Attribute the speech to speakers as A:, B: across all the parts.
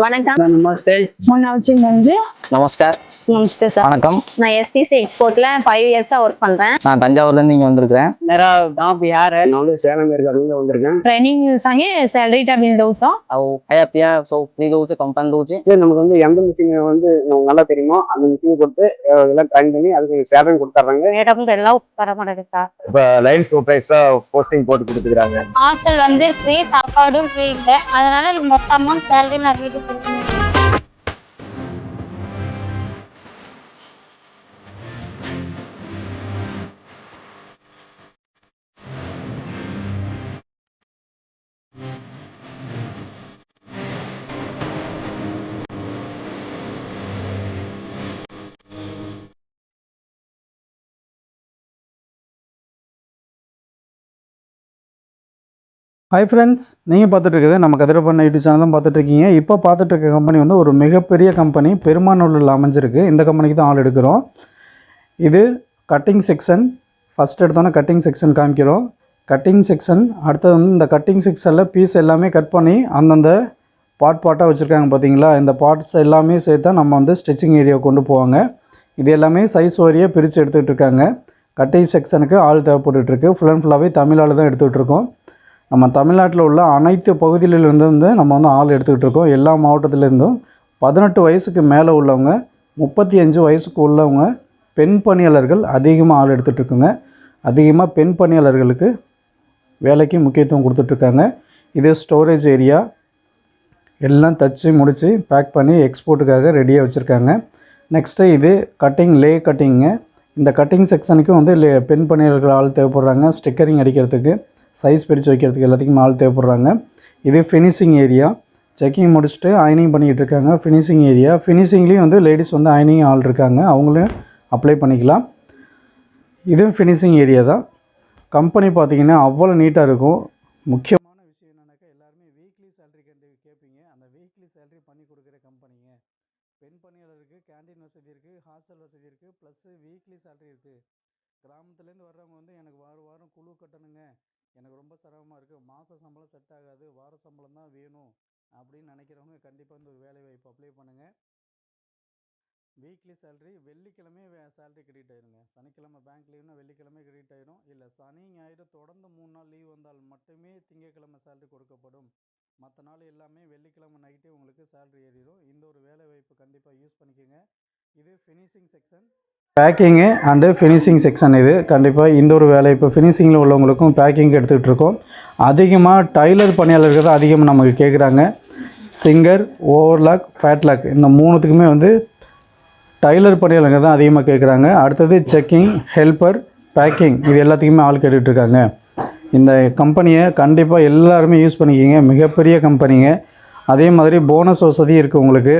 A: வணக்கம்.
B: நமஸ்தே
A: முன்னாச்சும் வந்து
C: நமஸ்கார்.
A: நமஸ்தே சார்.
C: வணக்கம்.
A: நான் எஸ்டிசி எக்ஸ்போர்ட்ல ஃபைவ் இயர்ஸா ஒர்க் பண்றேன்.
C: நான் தஞ்சாவூர்ல இருந்து வந்திருக்கேன்
B: நேரா நான் இப்போ யார்? நான் வந்து சேலம் வந்திருக்கேன்.
A: ಟ್ರೈನಿಂಗ್ ಸಂಗೆ ಸ್ಯಾಲರಿ ಟ ಬಿಲ್
C: ದೌತ ಅವು ಭಯ ಪ್ರಿಯ ಸೊ ಫ್ರೀ ದೌಚೆ ಕಂಪನಿ
B: இது நமக்கு வந்து எந்த மிஷின் வந்து நமக்கு நல்லா தெரியுமோ அந்த மிஷின் கொடுத்து அஹ், எல்லாம் அதுக்கு சேலரி கொடுத்துட்றாங்க
A: ಮೇಡಮ್ ಎಲ್ಲ ಉಪಕಾರ
D: இப்போ லைன் சூப்பர்வைஸா போஸ்டிங் போட்டு கொடுத்துக்கிறாங்க.
A: ஹாஸ்டல் வந்து ஃப்ரீ சாப்பாடும் ஃப்ரீ இல்லை. அதனால மொத்த அமௌண்ட் சேலரி
E: ஹை ஃப்ரெண்ட்ஸ் நீங்கள் பார்த்துட்டு நம்ம நம்ம கதிரப்பண்ண யூடியூப் சேனல் தான் பார்த்துட்டு இருக்கீங்க இப்போ பார்த்துட்டு இருக்க கம்பெனி வந்து ஒரு மிகப்பெரிய கம்பெனி பெருமானூரில் அமைஞ்சிருக்கு. இந்த கம்பெனிக்கு தான் ஆள் எடுக்கிறோம். இது கட்டிங் செக்ஷன் ஃபஸ்ட் எடுத்தோன்னே கட்டிங் செக்ஷன் காமிக்கிறோம். கட்டிங் செக்ஷன் அடுத்தது வந்து இந்த கட்டிங் செக்ஷனில் பீஸ் எல்லாமே கட் பண்ணி அந்தந்த பார்ட் பார்ட்டாக வச்சுருக்காங்க பார்த்தீங்களா இந்த பார்ட்ஸ் எல்லாமே சேர்த்தா நம்ம வந்து ஸ்டிச்சிங் ஏரியாவை கொண்டு போவாங்க. இது எல்லாமே சைஸ் வாரியாக பிரித்து எடுத்துகிட்டு இருக்காங்க கட்டிங் செக்ஷனுக்கு ஆள் தேவைப்பட்டுருக்கு ஃபுல் அண்ட் ஃபுல்லாகவே தமிழ் ஆள் தான் எடுத்துகிட்டு இருக்கோம் நம்ம தமிழ்நாட்டில் உள்ள அனைத்து பகுதியிலிருந்து வந்து நம்ம வந்து ஆள் எடுத்துக்கிட்டு இருக்கோம். எல்லா மாவட்டத்திலேருந்தும் பதினெட்டு வயசுக்கு மேலே உள்ளவங்க முப்பத்தி அஞ்சு வயசுக்கு உள்ளவங்க பெண் பணியாளர்கள் அதிகமாக ஆள் எடுத்துகிட்டு இருக்குங்க. அதிகமாக பெண் பணியாளர்களுக்கு வேலைக்கு முக்கியத்துவம் கொடுத்துட்ருக்காங்க இது ஸ்டோரேஜ் ஏரியா எல்லாம் தச்சு முடித்து பேக் பண்ணி எக்ஸ்போர்ட்டுக்காக ரெடியாக வச்சுருக்காங்க. நெக்ஸ்ட்டு இது கட்டிங் லே கட்டிங்கு இந்த கட்டிங் செக்ஷனுக்கும் வந்து லே பெண் பணியாளர்கள் ஆள் தேவைப்படுறாங்க. ஸ்டிக்கரிங் அடிக்கிறதுக்கு. சைஸ் பிரித்து வைக்கிறதுக்கு எல்லாத்துக்கும் ஆள் தேவைப்படுறாங்க. இது ஃபினிஷிங் ஏரியா செக்கிங் முடிச்சுட்டு அயனிங் பண்ணிக்கிட்டு இருக்காங்க. ஃபினிஷிங் ஏரியா ஃபினிஷிங்லேயும் வந்து லேடிஸ் வந்து அயனிங் ஆள் இருக்காங்க. அவங்களும் அப்ளை பண்ணிக்கலாம். இதுவும் ஃபினிஷிங் ஏரியா தான். கம்பெனி பார்த்திங்கன்னா அவ்வளோ நீட்டாக இருக்கும். முக்கியமான விஷயம் என்னென்னாக்கா எல்லாருமே வீக்லி சேலரி கேட்டு கேட்பீங்க. அந்த வீக்லி சேலரி பண்ணி கொடுக்குற கம்பெனிங்க பெண் பணியாளருக்கு கேண்டீன் வசதி இருக்குது ஹாஸ்டல் வசதி இருக்குது ப்ளஸ்ஸு வீக்லி சேலரி இருக்குது கிராமத்துலேருந்து வர்றவங்க வந்து எனக்கு வாரம் வாரம் குழு கட்டணுங்க. எனக்கு ரொம்ப சிரமமாக இருக்குது மாத சம்பளம் செட் ஆகாது. வார சம்பளம் தான் வேணும் அப்படின்னு நினைக்கிறவங்க கண்டிப்பாக இந்த ஒரு வேலை வாய்ப்பு அப்ளை பண்ணுங்கள் வீக்லி சேலரி வெள்ளிக்கிழமை சேலரி கிரெடிட் ஆயிருங்க. சனிக்கிழமை பேங்க் லீவ்னா வெள்ளிக்கிழமை கிரெடிட் ஆயிரும். இல்லை சனி ஞாயிறு தொடர்ந்து மூணு நாள் லீவ் வந்தால் மட்டுமே திங்கக்கிழமை சேலரி கொடுக்கப்படும். மற்ற நாள் எல்லாமே வெள்ளிக்கிழமை நைட்டே உங்களுக்கு சேலரி ஏறிடும் இந்த ஒரு வேலை வாய்ப்பு கண்டிப்பாக யூஸ் பண்ணிக்கோங்க. இது finishing section packing and finishing section இது. கண்டிப்பாக இந்த ஒரு வேலை இப்போ ஃபினிஷிங்கில் உள்ளவங்களுக்கும் பேக்கிங் எடுத்துக்கிட்டு இருக்கோம். அதிகமாக டைலர் பணியாளர்கள் தான் அதிகமாக நமக்கு கேட்குறாங்க சிங்கர் ஓவர்லாக் ஃபேட்லாக் இந்த மூணுத்துக்குமே வந்து டைலர் பணியாளர்கள் தான் அதிகமாக கேட்குறாங்க அடுத்தது செக்கிங் ஹெல்ப்பர் பேக்கிங் இது எல்லாத்துக்குமே ஆள் கேட்டுட்ருக்காங்க இந்த கம்பெனியை கண்டிப்பாக எல்லாருமே யூஸ் பண்ணிக்கிங்க. மிகப்பெரிய கம்பெனிங்க அதே மாதிரி போனஸ் வசதி இருக்குது உங்களுக்கு.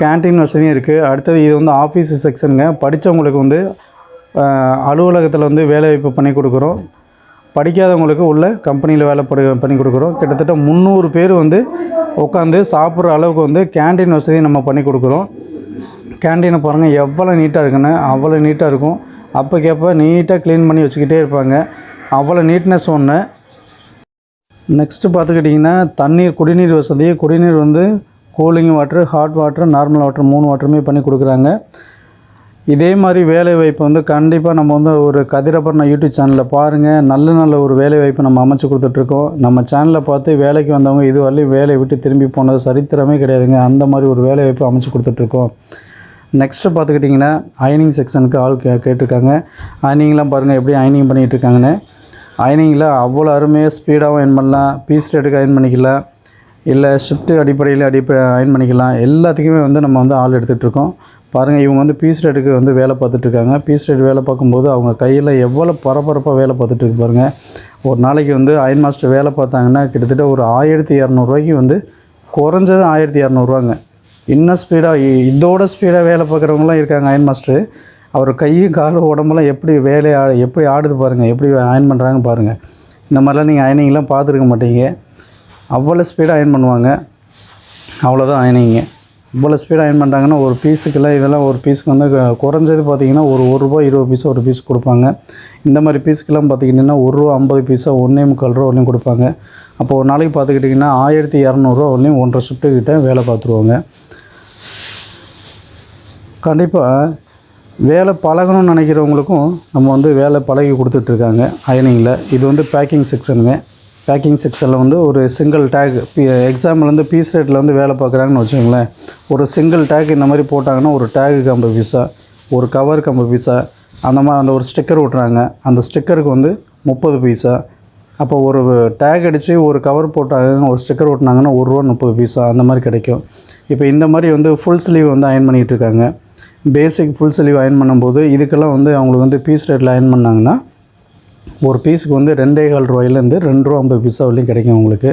E: கேன்டீன் வசதியும் இருக்குது அடுத்தது இது வந்து ஆஃபீஸ் செக்ஷனுங்க படித்தவங்களுக்கு வந்து அலுவலகத்தில் வந்து வேலைவாய்ப்பு பண்ணி கொடுக்குறோம். படிக்காதவங்களுக்கு உள்ள கம்பெனியில் வேலை படி பண்ணி கொடுக்குறோம். கிட்டத்தட்ட முந்நூறு பேர் வந்து உட்காந்து சாப்பிட்ற அளவுக்கு வந்து கேன்டீன் வசதி நம்ம பண்ணி கொடுக்குறோம். கேண்டீனை பாருங்கள் எவ்வளோ நீட்டாக இருக்குன்னு. அவ்வளோ நீட்டாக இருக்கும். அப்போக்கப்போ நீட்டாக க்ளீன் பண்ணி வச்சுக்கிட்டே இருப்பாங்க. அவ்வளோ நீட்னஸ் ஒன்று நெக்ஸ்ட்டு பார்த்துக்கிட்டிங்கன்னா தண்ணீர் குடிநீர் வசதி. குடிநீர் வந்து cooling water hot water normal water மூணு வாட்டருமே பண்ணி கொடுக்குறாங்க. இதே மாதிரி வேலை வாய்ப்பு வந்து கண்டிப்பாக நம்ம வந்து ஒரு கதிரப்பர்ண யூடியூப் சேனலில் பாருங்கள் நல்ல நல்ல ஒரு வேலை வாய்ப்பு நம்ம அமைச்சு கொடுத்துட்ருக்கோம். நம்ம சேனலை பார்த்து வேலைக்கு வந்தவங்க இது வரலையும் வேலையை விட்டு திரும்பி போனது சரித்திரமே கிடையாதுங்க. அந்த மாதிரி ஒரு வேலை வாய்ப்பு அமைச்சு கொடுத்துட்ருக்கோம். நெக்ஸ்ட்டு பார்த்துக்கிட்டிங்கன்னா அயனிங் செக்ஷனுக்கு ஆள் கே கேட்டிருக்காங்க. அயனிங்லாம் பாருங்கள் எப்படி அயனிங் பண்ணிகிட்டு இருக்காங்கன்னு. அயனிங்கில் அவ்வளோ அருமையாக ஸ்பீடாகவும் அயன் பண்ணலாம். பீஸ் ரேட்டுக்கு அயன் பண்ணிக்கலாம். இல்லை ஷிஃப்ட் அடிப்படையில் அடிப்ப அயன் பண்ணிக்கலாம் எல்லாத்துக்குமே வந்து நம்ம வந்து ஆள் எடுத்துகிட்டு இருக்கோம். பாருங்கள் இவங்க வந்து பீஸ் ரேட்டுக்கு வந்து வேலை பார்த்துட்ருக்காங்க பீஸ் ரேட் வேலை பார்க்கும்போது அவங்க கையில் எவ்வளோ பரபரப்பாக வேலை பார்த்துட்ருக்கு பாருங்கள் ஒரு நாளைக்கு வந்து அயன் மாஸ்டர் வேலை பார்த்தாங்கன்னா கிட்டத்தட்ட ஒரு ஆயிரத்தி இரநூறுவாய்க்கு வந்து குறைஞ்சது ஆயிரத்தி இரநூறுவாங்க இன்னும் ஸ்பீடாக இதோட ஸ்பீடாக வேலை பார்க்குறவங்களாம் இருக்காங்க அயன் மாஸ்டர் அவர் கையும் காலும் உடம்பெல்லாம் எப்படி வேலையை எப்படி ஆடுது பாருங்கள் எப்படி அயன் பண்ணுறாங்க பாருங்கள் இந்த மாதிரிலாம் நீங்கள் அயனிங்லாம் பார்த்துருக்க மாட்டீங்க. அவ்வளோ ஸ்பீடாக அயன் பண்ணுவாங்க. அவ்வளோதான் அயனிங்க இவ்வளோ ஸ்பீடாக அயன் பண்ணுறாங்கன்னா ஒரு பீஸுக்கெல்லாம் இதெல்லாம் ஒரு பீஸுக்கு வந்து குறைஞ்சது பார்த்தீங்கன்னா ஒரு ஒரு ரூபா இருபது பீஸ் ஒரு பீஸ் கொடுப்பாங்க. இந்த மாதிரி பீஸுக்கெல்லாம் பார்த்தீங்கன்னா ஒரு ரூபா ஐம்பது பீஸாக ஒன்றே முக்கால் ரூபா ஒன்றையும் கொடுப்பாங்க. அப்போ ஒரு நாளைக்கு பார்த்துக்கிட்டிங்கன்னா ஆயிரத்தி இரநூறுவா வரலையும் ஒன்றரை ஷிஃப்ட்டுக்கிட்ட வேலை பார்த்துருவாங்க கண்டிப்பாக வேலை பழகணும்னு நினைக்கிறவங்களுக்கும் நம்ம வந்து வேலை பழகி கொடுத்துட்ருக்காங்க அயனிங்கில் இது வந்து பேக்கிங் செக்ஷனுங்க பேக்கிங் செக்ஷனில் வந்து ஒரு சிங்கிள் டேக் எக்ஸாம்பிள் வந்து பீஸ் ரேட்டில் வந்து வேலை பார்க்குறாங்கன்னு வச்சுக்கோங்களேன். ஒரு சிங்கிள் டேக் இந்த மாதிரி போட்டாங்கன்னா ஒரு டேகுக்கு ஐம்பது பீஸா ஒரு கவருக்கு ஐம்பது பீஸா அந்த மாதிரி அந்த ஒரு ஸ்டிக்கர் விட்றாங்க அந்த ஸ்டிக்கருக்கு வந்து முப்பது பைசா அப்போ ஒரு டேக் அடித்து ஒரு கவர் போட்டாங்க ஒரு ஸ்டிக்கர் ஓட்டினாங்கன்னா ஒரு ரூபா முப்பது பைசா அந்த மாதிரி கிடைக்கும். இப்போ இந்த மாதிரி வந்து ஃபுல் ஸ்லீவ் வந்து அயன் பண்ணிகிட்டு இருக்காங்க. பேசிக் ஃபுல் ஸ்லீவ் அயன் பண்ணும்போது இதுக்கெல்லாம் வந்து அவங்களுக்கு வந்து பீஸ் ரேட்டில் அயன் பண்ணாங்கன்னா ஒரு பீஸுக்கு வந்து ரெண்டே கால் ரூபாயிலேருந்து ரெண்டு ரூபா ஐம்பது பைசா வரையும் கிடைக்கும் உங்களுக்கு.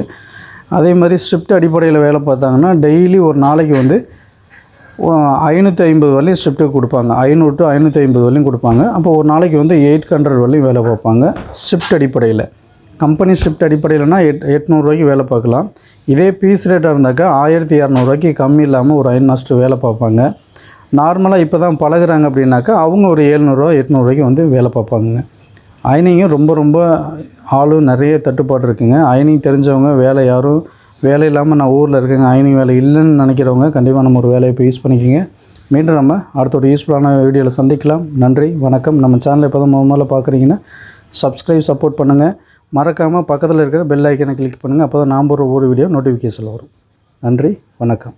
E: அதே மாதிரி ஷிஃப்ட் அடிப்படையில் வேலை பார்த்தாங்கன்னா டெய்லி ஒரு நாளைக்கு வந்து ஐநூற்றி ஐம்பது வரலையும் ஷிஃப்ட்டு கொடுப்பாங்க. ஐநூறு டு ஐநூற்றி ஐம்பது வரலையும் கொடுப்பாங்க. அப்போ ஒரு நாளைக்கு வந்து எயிட் ஹண்ட்ரட் வரலையும் வேலை பார்ப்பாங்க. ஷிஃப்ட் அடிப்படையில். கம்பெனி ஷிஃப்ட் அடிப்படையில்னா எட் எட்நூறுரூவாய்க்கு வேலை பார்க்கலாம். இதே பீஸ் ரேட்டாக இருந்தாக்கா ஆயிரத்தி இரநூறுவாய்க்கு கம்மி இல்லாமல் ஒரு ஐந்து மாஸ்டர் வேலை பார்ப்பாங்க. நார்மலாக இப்போ தான் பழகுறாங்க அப்படின்னாக்கா அவங்க ஒரு ஏழ்நூறுவா எட்நூறுவாய்க்கு வந்து வேலை பார்ப்பாங்க அயனிங்கும் ரொம்ப ரொம்ப ஆளும் நிறைய தட்டுப்பாடு இருக்குங்க. அயனிங் தெரிஞ்சவங்க வேலை யாரும் வேலை இல்லாமல் நான் ஊரில் இருக்கேங்க. அயனிங் வேலை இல்லைன்னு நினைக்கிறவங்க கண்டிப்பாக நம்ம ஒரு வேலையை இப்போ யூஸ் பண்ணிக்கோங்க. மீண்டும் நம்ம அடுத்த ஒரு யூஸ்ஃபுல்லான வீடியோவில் சந்திக்கலாம். நன்றி வணக்கம். நம்ம சேனலை இப்போ தான் முதல்ல பார்க்குறீங்கன்னா சப்ஸ்கிரைப் சப்போர்ட் பண்ணுங்கள் மறக்காமல் பக்கத்தில் இருக்கிற பெல் ஐக்கனை கிளிக் பண்ணுங்கள் அப்போ தான் நாம் ஒரு ஒவ்வொரு வீடியோ நோட்டிஃபிகேஷன் வரும். நன்றி வணக்கம்.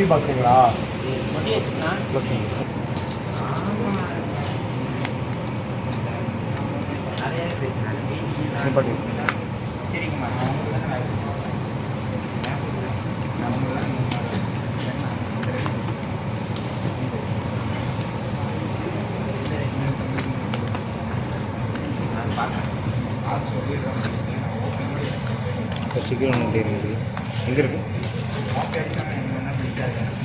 D: எம்டி பாக்ஸுங்களா சீக்கிரம் இருக்குது எங்கே இருக்கு